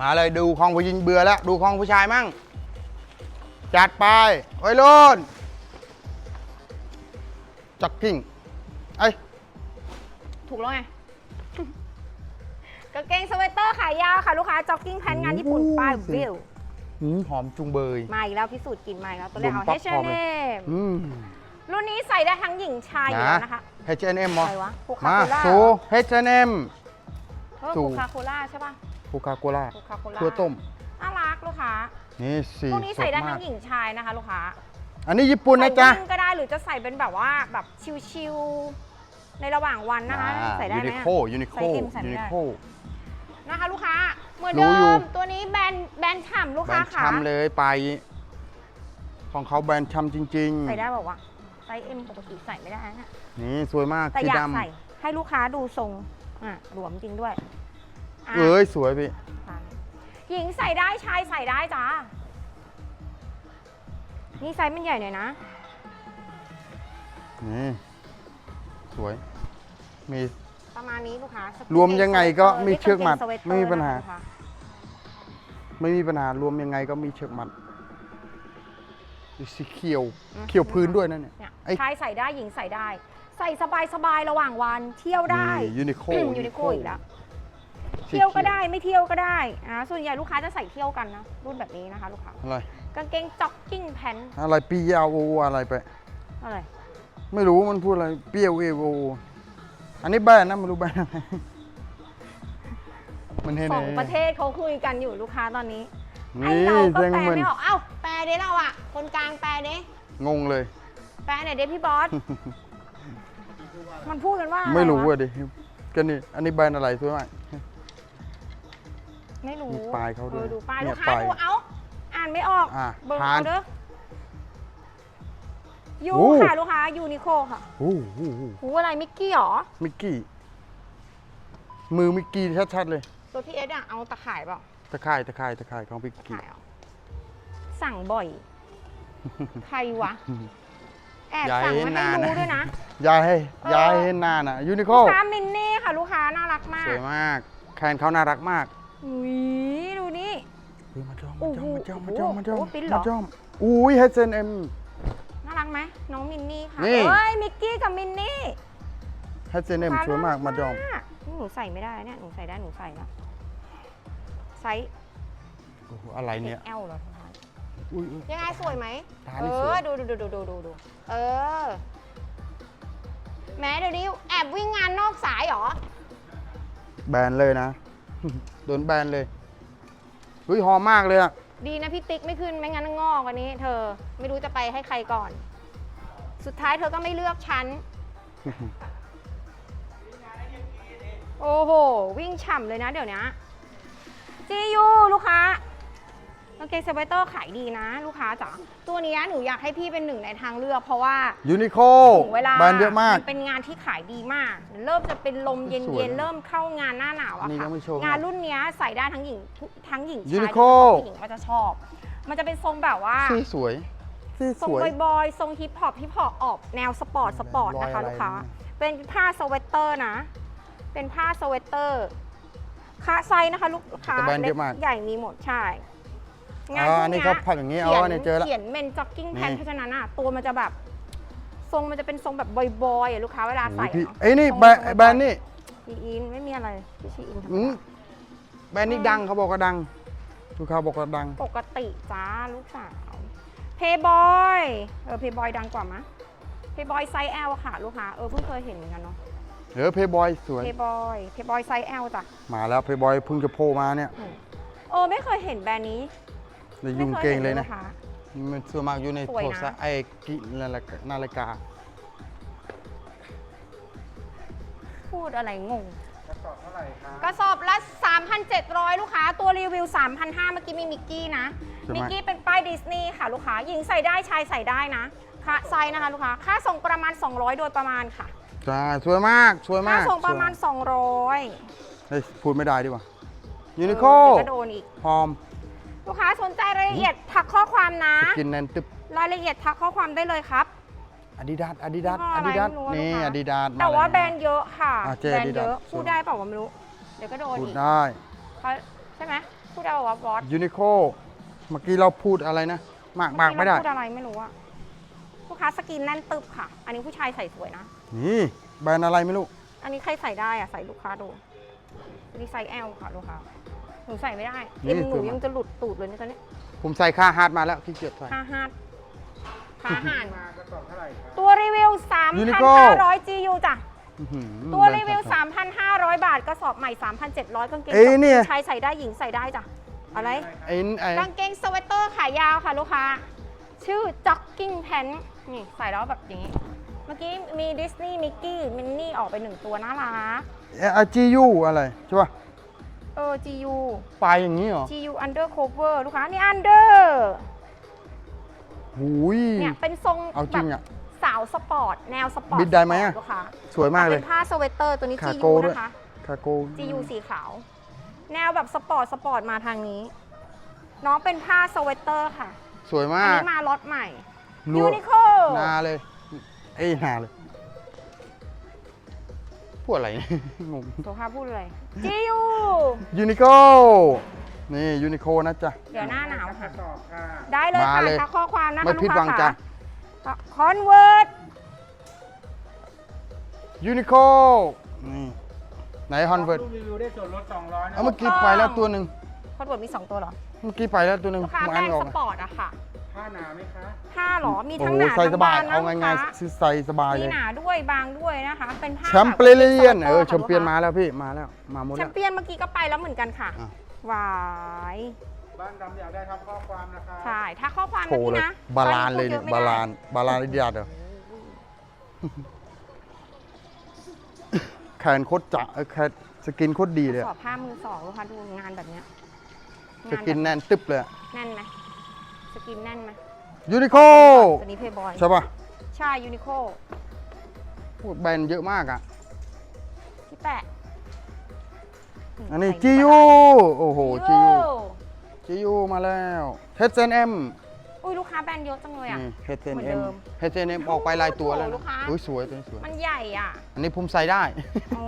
มาเลยดูของผู้หญิงเบื่อแล้ว ดูของผู้ชายมั่ง จัดไปไว้รุ่นจ็อกกิ้งไอ้ยถูกแล้วไงกางเกงสเวตเตอร์ขายาวค่ะลูกค้าจ็อกกิ้งแพนงานญี่ปุ่นป้ายวิวหืมหอมจุงเบย มาอีกแล้วพิสูจน์กลินมาอีกแล้วตัวแรกเอาดมปั๊บ H&M อืมรุ่นนี้ใส่ได้ทั้งหญิงชายอยู่แล้วนะคะ H&M มั้อะไรวะโคคามาโคล่าสู H&M เออสู่โคคาโคล่าใช่ป่ะ โคคาโคล่าโคคาโคล่าตัวต้มน่ารักลูกค้านี่สีพวกนี้ใส่ได้สทั้มางกหญิงชายนะคะลูกค้าอันนี้ญี่ปุ่นนะจ๊ะใส่วิ่งก็ได้หรือจะใส่เป็นแบบว่าแบบชิลๆในระหว่างวันนะคะ ใส่ได้ยูไหมนิอะโคยูนิโคใส่ M ใส่ไม่ยูนิได้โคนะคะลูกค้าเหมือนรู้เดิอยู่มตัวนี้แบรนด์แบรนด์ฉ่ำลูกแบรค้านด์ขาช้ำเลยไป ของเขาแบรนด์ช้ำจริงใส่ได้บอกว่าวะไซส์ M ปกติใส่ไม่ได้นะๆนี่สวยมากแต่สีอยากดำใส่ให้ลูกค้าดูทรงอะหลวมจริงด้วย อะเอ้ยสวยพี่ค่ะหญิงใส่ได้ชายใส่ได้จ้านี่ไซส์มันใหญ่หน่อยนะ นี่ สวย มี ประมาณนี้ลูกค้ารวมยังไงก็มีเชือกมัดนี่กงกงสวตตอร์ไม่มีปัญหานะคะไม่มีปัญหารวมยังไงก็มีเชือกมัดดูสีเขียวอืมเขียวพื้นด้วยนั่นเนี่ยเนี่ยไอ้ชายใส่ได้หญิงใส่ได้ ใส่สบายสบายๆระหว่างวันเที่ยวได้ยูนิโค ยูนิโคอีกแล้ว เที่ยวก็ได้ไม่เที่ยวก็ได้อ่าส่วนใหญ่ลูกค้าจะใส่เที่ยวกันนะรุ่นแบบนี้นะคะ ลูกค้าอะไรกางเกงจ็อกกิ้งแพนอะไรปียาวโออะไรไป อะไรไม่รู้มันพูดอะไรเปรี้ยวเอโออันนี้แบรนด์นะไม่รู้แบรนด์อะไรมันเห็นสองไประเทศเขาคุยกันอยู่ลูกค้าตอนนี้ไอนี่เราก็เซ็งแปลเหมือนไม่ออกเอ้าแปลเด้เราอะคนกลางแปลเด้งงเลย แปลไหนอยเด้พี่บอสมันพูดกันว่าอะไม่รู้วะอะดิก็นี่อันนี้แบรนด์อะไรสวยมาก ไม่รู้มีป้ายเขาด้วยออดูป้ายเนี่ลูยกค้าป้ายดูเอ้าอ่านไม่ออกอะเบอร์ผ่าน เอาเด้อยูโอ้ ค่ะลูกค้ายูนิโคค่ะโอ้โหหูอะไรมิกกี้หรอมิกกี้ มือมิกกี้ชัดๆเลย ตัวพี่เอสอะเอาตะข่ายเปล่าตะข่ายตะข่ายตะข่ายของมิกกี้ ข่ายเหรอสั่งบ่อย ใครวะ แอบอย่าสั่งให้มาให้นานรู้นะด้วยนะ ยายให้เออ ยายให้หน้าน่ะยูนิโคลูกค้ามินนี่ค่ะ ลูกค้าน่ารักมากสวยมาก แคนเขาน่ารักมาก อุ้ยดูนี่เฮ้ยมาจอมโอ้มาจอมโหมาจอมมาจอมมาจอมโอ้โหปิ้นเหรอ มาจอมอุ้ย H&M น่ารักไหมน้องมินนี่ค่ะนี่ เอ้ยมิกกี้กับมินนี่ H&M สวยมากมาจอมนี่หนูใส่ไม่ได้เนี่ยหนูใส่ได้หนูใส่แล้วไซส์ โอ้โหอะไรเนี่ย XL เหรออุ้ยอุ้ย ยังไงสวยไหมตาเอนี่สวอย ดูดูดูดูดูดูดูเออแม้เดี๋ยวนี้แอบวิ่งงานนอกสายเหรอ แบนเลยนะ โดนแบนเลยเฮ้ยหอมมากเลยอะดีนะพี่ติ๊กไม่ขึ้นไม่งั้นงอกวันนี้ เธอไม่รู้จะไปให้ใครก่อน สุดท้ายเธอก็ไม่เลือกฉัน โอ้โห วิ่งฉ่ำเลยนะเดี๋ยวนี้จียูลูกค้า กางเกงสเวตเตอร์ขายดีนะ ลูกค้าจ๋าตัวเนี้ยหนูอยากให้พี่เป็นหนึ่งในทางเลือกเพราะว่ายูนิโคถึงเวลาแบรนด์เยอะมาก นเป็นงานที่ขายดีมาก เริ่มจะเป็นลมเสวยย็นๆเริ่มเข้างานหน้าหนาวอะนี่ค่ะยังไม่โชว์งานรุ่นเนี้ยใส่ได้ทั้งหญิงทุกทั้งหญิงชาย Uniqlo ผู้หญิงก็จะชอบ มันจะเป็นทรงแบบว่าสีสวยสีทรสงวย บอยๆ ทรงฮิปฮอปฮิปฮอปออกแนวสปอร์ตสปอร์ตนะคะรอยอะไรลูกค้า นะ เป็นผ้าสเวตเตอร์นะ เป็นผ้าสเวตเตอร์ค่าไซส์นะคะ ลูกค้าแต่แบรนด์เยอะมาก ใหญ่มีหมดใช่ อ๋ออันนี้พวเขากยผักอย่างนี้เอาเนี่ยเจอแล้ว เขียนเมนจ็อกกิ้งแพนนี่ เพราะฉะนั้นอะตัวมันจะแบบ ทรงมันจะเป็นทรงแบบบอยๆอะลูกค้าเวลาใส่โอ้ยพี่เนาะไอ้ยนี่ทรงแบรนด์ทรงแบรนด์นี่ชีอินไม่มีอะไรพี่ชีอินธรรมอืมดาแบรนด์นี้ดังเขาบอกว่าดังลูกค้าบอกว่าดัง ปกติจ้าลูกสาวเพย์บอยเออเพย์บอยดังกว่ามะเพย์บอยไซส์ L ค่ะ ลูกค้าเออเพิ่งเคยเห็นเหมือนกันเนาะเออเพย์บอยสวย เพย์บอยเพย์บอยไซส์ L จ้ะ มาแล้วเพย์บอยเพิ่งจะโผล่มาเนี่ย เออไม่เคยเห็นแบรนด์นี้ ในยุงเกงเลยนะไม่คห็มันส่วนมากอยู่ในสวยโทนะรศัพท์ไอ้กินาฬิกานาฬิกา พูดอะไรงงกระสอบเท่าไหร่ครับกระสอบละ 3,700 ลูกค้า ตัวรีวิว 3,500 เมื่อกี้มีมิกกี้นะใช่ไหมมิกกี้เป็นป้ายดิสนีย์ค่ะลูกค้า หญิงใส่ได้ชายใส่ได้นะค่าไซส์นะคะลูกค้า ค่าส่งประมาณ 200 โดยประมาณค่ะจ้าสวยมากสวยค่ามากส่งประมาณสวย200เฮ้ยพูดไม่ได้ดีกว่ายูนิโคเออเดี๋ยวก็โดนอีก พร้อม ลูกค้าสนใจรายละเอียดทักข้อความนะสกินแนนตึบรายละเอียดทักข้อความได้เลยครับ อาดิดาสอาดิดาสยี่ห้ออาอะไรดิดาสไม่รู้อะนี่ลูกค้าอาดิดาส แต่ว่าแบรนด์เยอะค่ะ อะเจ๊แบรนด์เยอะ Adidas พูดได้เปล่าวะไม่รู้ เดี๋ยวก็โดนพูดอีกได้เขาใช่ไหมพูดเอาว่าบอสยูนิโคเมื่อกี้เราพูดอะไรนะมากมากไม่ได้พูดอะไรไม่รู้อะลูกค้าสกินแน่นตึบค่ะ อันนี้ผู้ชายใส่สวยนะ นี่แบรนด์อะไรไม่รู้ อันนี้ใครใส่ได้อะใส่ลูกค้าดูอันนี้ไซส์ L ค่ะลูกค้าห นูใส่ไม่ได้เอ็มหนูยังจะหลุดตูดเลยเนี่ยตอนนี้ผมใส่ค่าฮาร์ดมาแล้วขี้เกียจใส่ค่าฮาดค่าห่านมากระสอบเท่าไหร่ครับตัวรีวิว Uniqlo 3,500 GU จ้ะอื้อหือตัวรีวิวแบนด์3,500 บาท กระสอบใหม่ 3,700กางเกงเอ้ยเนี่ยชายใส่ได้หญิงใส่ได้จ้ะ อะไรไอ้ไอ้กางเกงสเวตเตอร์ขายาวค่ะลูกค้า ชื่อ jogging pants นี่ใส่แล้วแบบอย่างนี้ เมื่อกี้มีดิสนีย์มิกกี้มินนี่ออกไปหนึ่งตัวน่ารักไอ้จียูอะไร ใช่ป่ะ เออ GU ปลายอย่างนี้เหรอ GU undercover ลูกค้านี่ under หูย เนี่ยเป็นทรงเอาจริงอะแบบสาวสปอร์ต แนวสปอร์ตบิดได้ไหมอะ ลูกค้าสวยมากเลยเป็นผ้าสเวตเตอร์ตัวนี้ ขา GU โก้ด้วย นะคะ คาโก GU สีขาว แนวแบบสปอร์ตสปอร์ตมาทางนี้ น้องเป็นผ้าสเวตเตอร์ค่ะ สวยอันมากนี้มาล็อตใหม่รัว Uniqlo นาเลย เอ้ยนาเลย พูดอะไรงงตัวภาพพูดเลย GU ยูนิโคนี่ยูนิโคนะจ๊ะ เดี๋ยวหน้าหนาวกค่ะระสอบค่ะ ได้เลยมาค่ะเลย ทักข้อความนะคะไม่ผิดหวังจ้ะคอนเวิร์ตยูนิโคนี่ไหนฮอนเวิร์ดรูปรีวิวได้ส่วนลด200นะเอาเมื่อกี้ไปแล้วตัวหนึ่งคอนเวิร์ตมี 2 ตัวเหรอ เมื่อกี้ไปแล้วตัวหนึ่งลูกค้าผมแบรอ่านนไม่อด์อกสอะปอร์ตอะค่ะ ผ้าหนาไหมคะผ้าเหรอมีโอ้ทั้งโหหนาใส่สบายทั้งเอาบางนะง่ายลูกค้ๆคือใส่สบายมีเลยหนาด้วยบางด้วยนะคะ เป็นผ้าแชมเปี้ยนเออแชมเปี้ยนมาแล้วพี่มาแล้วมาหมดแชแล้วมเปี้ยนเมื่อกี้ก็ไปแล้วเหมือนกันค่ะอะ หวายบ้านดำอยากได้ทำข้อความนะคะใช่ถ้าข้อความโผนะล่พี่เลยนะบาลานเลยตอเนี่ยพูดบาอะไม่ได้ลานบาลานอินเดียเหรอแขนโคตรจะเออแขนสกินโคตรดีเลยสออะบผ้ามือสองลูกค้าดูงานแบบเนี้ยสกินแน่นตึ๊บเลยอะแน่นไหม สกินแน่นไหมยูนิโคตัวนี้เพย์บอยใช่ป่ะใช่ยูนิโคพูดแบรนด์เยอะมากอะที่แปะอันนี้ใส่จีปยูลาโอ้โหร้าจียูจียูมาแล้ว H&M อุ้ ยลูกค้าแบรนด์เยอะจังเลยอะนี่เหมือนเดิ H&M ม H&M ออกไปหลายตัวแล้วโอ้โหลูนะกค้า อุ้ยสวยตัวนี้สวย มันใหญ่อะอันนี้ผมใส่ได้ โอ้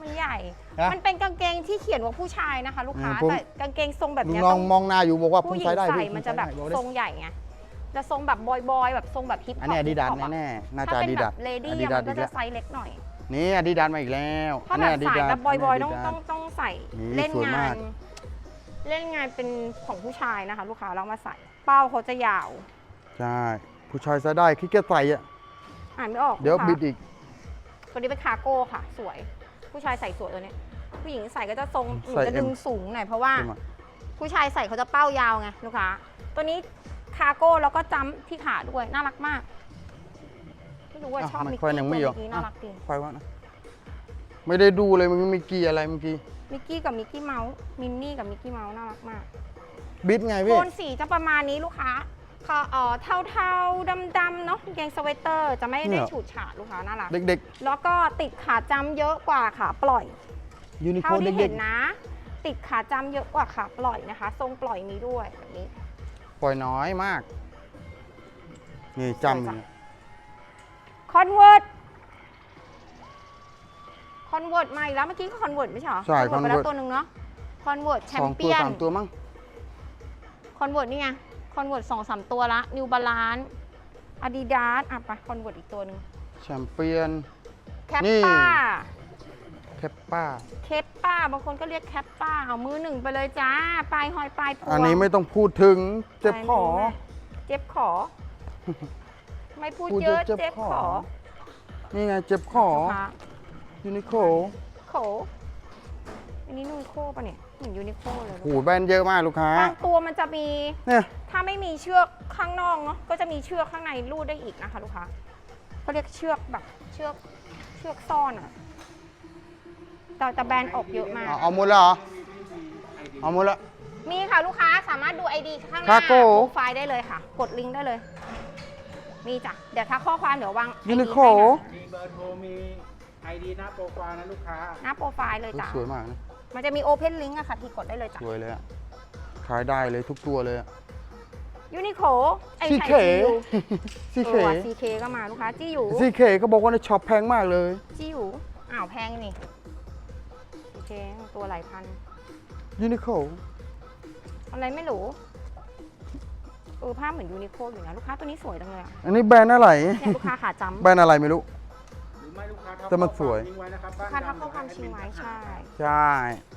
มันใหญ่ฮะมันเป็นกางเกงที่เขียนว่าผู้ชายนะคะ ลูกค้า อืมผม แต่กางเกงทรงแบบลุงเนี้ยน้อต้งองมองหน้าอยู่บอกว่าผมผู้หญิงใส่ได้ใส่พี่มันจะแบบผใส่ได้ทรงใหญ่ไง จะทรงแบบบอยๆแบบทรงแบบฮิปฮอปอันนี้อาดิดาสฮิปฮอปอะแน่ๆน่าจะถ้าอาเป็นดิแบดาสบเลดี้อาดิอะดามัสนอีก็กจะแล้วไซส์เล็กหน่อย นี่อาดิดาสมาอีกแล้วถ้าแบบอันนี้สาย Adidas แบบบอยๆ ต้อง Adidas ต้องต้องใส่นี่เล่นสวยงามากนเล่นงานเป็นของผู้ชายนะคะ ลูกค้าเรามาใส่ เป้าเขาจะยาว ใช่ ผู้ชายใส่ได้ขี้เกียจใส่อะอ่านไม่ออกเดี๋ยวลูกค้าบิดอีก ตัวนี้เป็นคาร์โก้ค่ะ สวย ผู้ชายใส่สวยตัวนี้ผู้หญิงใส่ก็จะทรงหนูใส่จะดึง M สูงหน่อยเพราะว่าใช่ไหมผู้ชายใส่เขาจะเป้ายาวไงลูกค้า ตัวนี้คาร์โก้แล้วก็จัมป์ที่ขาด้วยน่ารักมากไม่รู้ว่าอะชอบมันมิกค่อยกี้ยังตัวไม่เมื่ยอมอกี้น่ารักดีไฟว่านะไม่ได้ดูเลยมันมีกี่อะไรเมื่อกี้มิกกี้กับมิกกี้เมาส์มินนี่กับมิกกี้เมาส์น่ารักมาก บิดไงโทพี่ นสีจะประมาณนี้ลูกค้าค่ะเอ่อเทาๆดำๆเนาะกางเกงสเวตเตอร์ จะไม่ได้ฉูดฉาดลูกค้าน่ารัก เด็กแล้วก็ติดขาจำเยอะกว่าขาปล่อย ๆยูนิโคเท่าที่เด็เห็กนนะ ติดขาจำเยอะกว่าขาปล่อยนะคะ ทรงปล่อยมีด้วยแบบนี้ ๆปล่อยน้อยมาก นี่จำสวยจังเนี่ยคอนเวิร์ตคอนเวิร์ตมาอีกแล้วเมื่อกี้ก็คอนเวิร์ตไม่ใช่เหรอใช่คอนเวิร์ตไปแล้ว Convert ตัวหนึ่งเนาะคอนเวิร์ตแชสมองตัวเปี้ยนสามตัวมั้ง คอนเวิร์ตนี่ไงคอนเวิร์ตสองสามตัวละนิวบาลานอาดิดาสอะไปคอนเวิร์ตอีกตัวหนึ่งแชมเปี้ยน แคปนี่ ป้า แคปป้า เคปป้า บางคนก็เรียกแคปป้า เอามือหนึ่งไปเลยจ้า ปลายหอยปลายพวงอันนี้ไม่ต้องพูดถึงเจ็บคอเจ็บขอ ไม่พูดพูดเยอะเยอะเจ็เจ็บบคอขอนี่ไงเจ็บคอค่ะยูนิโคโขอันนี้นูนิโคป่ะเนี่ย เหมือนยูนิโคเลยโอ้โหแบรนด์เยอะมากลูกค้า บางตัวมันจะมี เนี่ย ถ้าไม่มีเชือกข้างนอกเนาะ ก็จะมีเชือกข้างในรูดได้อีกนะคะ ลูกค้าเขาเรียกเชือกแบบเชือกเชือกซ่อนอะแต่แต่แบรนด์ออกเยอะมาก เอาเอาหมดแล้วเหรอ เอาหมดแล้ว มีค่ะลูกค้าสามารถดู ID ข้างหน้า Cargo โปรไฟล์ได้เลยค่ะ กดลิงก์ได้เลย มีจ้ะ เดี๋ยวถ้าข้อความเดี๋ยววาง ID ยูนิโคให้นะมีเบอร์โทรมีไอดีหน้าโปรไฟล์นะลูกค้า หน้าโปรไฟล์เลยจ้ะ สวยมากนะ มันจะมี Open Link อะค่ะที่กดได้เลยจ้ะสวยเลยอะขายได้เลยทุกตัวเลยอะ ยูนิโคไอ้ซีไข่เคจียูซีเคเออว่ะ CK ก็มาลูกค้าจีอยู่ซีเคก็บอกว่าในช็อปแพงมากเลย จีอยู่อ้าวแพงนี่ CK ตัวหลายพัน ยูนิโคอะไรไม่รู้เออผ้าเหมือนยูนิโคอยู่นะลูกค้าตัวนี้สวยจังเลยอะอันนี้แบรนด์อะไร เนี่ยลูกค้าขาจำ แบรนด์อะไรไม่รู้หรือ ไม่ลูกค้าทับแต่มันสวยข้อคาทิ้งไว้นะครับลูบ้ากนค้าทักดำข้อความชิงไว้เดี๋ยใช่ให้แอดมินทักหาใช่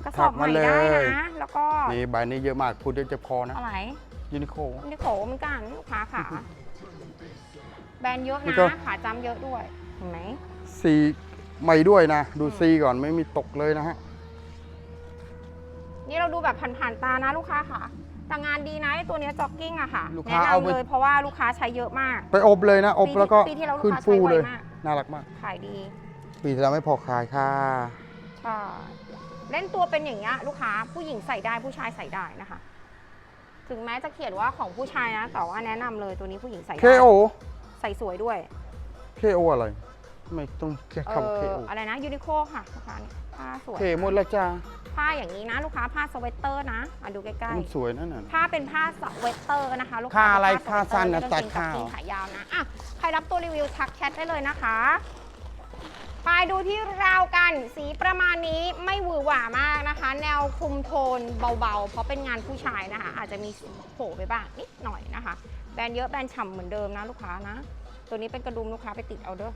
กระสอบใหม่ได้นะ แล้วก็นี่ใบนี้เยอะมากพูดเดี๋ยวเจ็บคอนะ อะไรยูนิโคยูนิโคเหมือนกันลูกค้าขาแบรนด์เยอะนี่นะก็ขาจำเยอะด้วยเห็นไหมซีใหม่ด้วยนะ ดูอืม ซีก่อนไม่มีตกเลยนะฮะ นี่เราดูแบบผ่านๆตานะลูกค้าค่ะ แต่งานดีนะไอ้ตัวเนี้ยจ็อกกิ้งอะค่ะลูกแนะค้าเอาไปนำเลยเพราะว่าลูกค้าใช้เยอะมากไปอบเลยนะ อบปีที่แล้วก็ปีที่แล้วลูกขึ้นค้าฟูใช้ไวเลย มาก น่ารักมาก ขายดีปีที่แล้วไม่พอขายค่ะ ใช่เล่นตัวเป็นอย่างเงี้ยลูกค้าผู้หญิงใส่ได้ผู้ชายใส่ได้นะคะ ถึงแม้จะเขียนว่าของผู้ชายนะแต่ว่าแนะนำเลยตัวนี้ผู้หญิงใส่ได้ KO ใส่สวยด้วย KO อะไร ไม่ต้องแค่เอคำ อ KO อะไรนะยูนิโคค่ะลูกค้าเนี่ย ผ้าสวยเคหมดแล้วจ้าผ้าอย่างนี้นะลูกค้าผ้าสเวตเตอร์นะมาดูใกล้มันสวยนั่นน่ะ ๆผ้าเป็นผ้าสเวตเตอร์นะคะลูกผ้าอะไรเป็นผ้าสั้นนะสเวตเตอร์ตัดไม่ต้องข้าวเกงขายาวนะอะใครรับตัวรีวิวทักแชทได้เลยนะคะไปดูที่ราวกันสีประมาณนี้ไม่หวือหวามากนะคะ แนวคุมโทนเบาๆ เพราะเป็นงานผู้ชายนะคะ อาจจะมีสีโผล่ไปบ้างนิดหน่อยนะคะ แบรนด์เยอะแบรนด์ฉ่ำเหมือนเดิมนะลูกค้านะ ตัวนี้เป็นกระดุมลูกค้าไปติดเอาเด้อ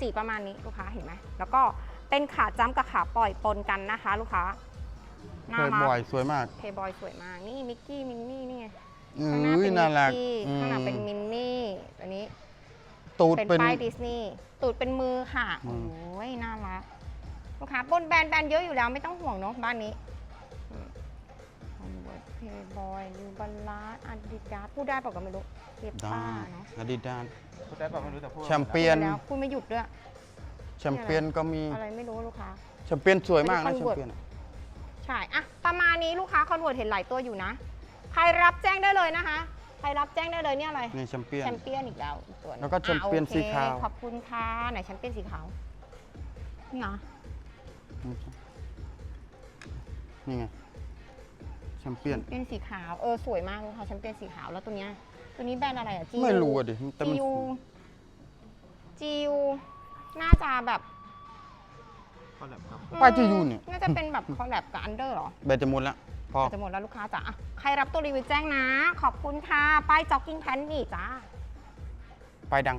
สีประมาณนี้ลูกค้าเห็นไหม แล้วก็ เป็นขาจ้ำกับขาปล่อยปนกันนะคะ ลูกค้าน่าเคยรับ่อยกสวยมากเพย์บอยสวยมาก นี่มิกกี้มินนี่นี่ไงเอ้ข้างหน้าเป็ยนน่ามิกรักกี้อืมข้างหลังเป็นมินนี่อันนี้ ตูดเป็นเป็น ป้ายดิสนีย์ตูดเป็นมือค่ะ อืโอ้ม ยน่ารักลูกค้าบนแบรนด์แบรนด์เยอะอยู่แล้วไม่ต้องห่วงเนาะบ้านนี้เพย์บอยนิวบาลานอาดิดาพูดได้เปล่าก็ไม่รู้เก็บได้ป้าเนาะอาดิดาสพูดได้เปล่าไม่รู้แต่พูดแชมเปี้ยน พูดไปแล้วพูดไม่หยุดด้วย แชมเปี้ยนก็มีอะไรไม่รู้ลูกค้าแชมเปี้ยนสวยมากไม่นะได้แชม convert เปี้ยนอะใช่อะประมาณนี้ลูกค้าคอนเวิร์ตเห็นหลายตัวอยู่นะ ใครรับแจ้งได้เลยนะคะ ใครรับแจ้งได้เลยเนี่ยอะไรนี่แชมเปี้ยนแชมเปี้ยนอีกแล้วอีกตัวหนึ่งแล้วก็แชมเปี้ยนอะโอคสีขาวขอบคุณค่ะไหนแชมเปี้ยนสีขาวนี่เหรอนี่ไงแชมเปี้ยนแชมเปี้ยนสีขาวเออสวยมากเลยค่ะแชมเปี้ยนสีขาวแล้วตัวเนี้ยตัวนี้แบรนด์อะไรอะ GU ไม่รู้อะดิแต่มัน GU GU น่าจะแบบเขาแหลมครับ ป้ายจียูเนี่ย น่าจะเป็นแบบคอลแลบกับอันเดอร์หรอ แบตจะหมดแล้วพออาจจะหมดแล้วลูกค้าจ๋าอะใครรับตัวรีวิวแจ้งนะ ขอบคุณค่ะ ป้ายจ็อกกิ้งแพนนี่จ้า ไปดัง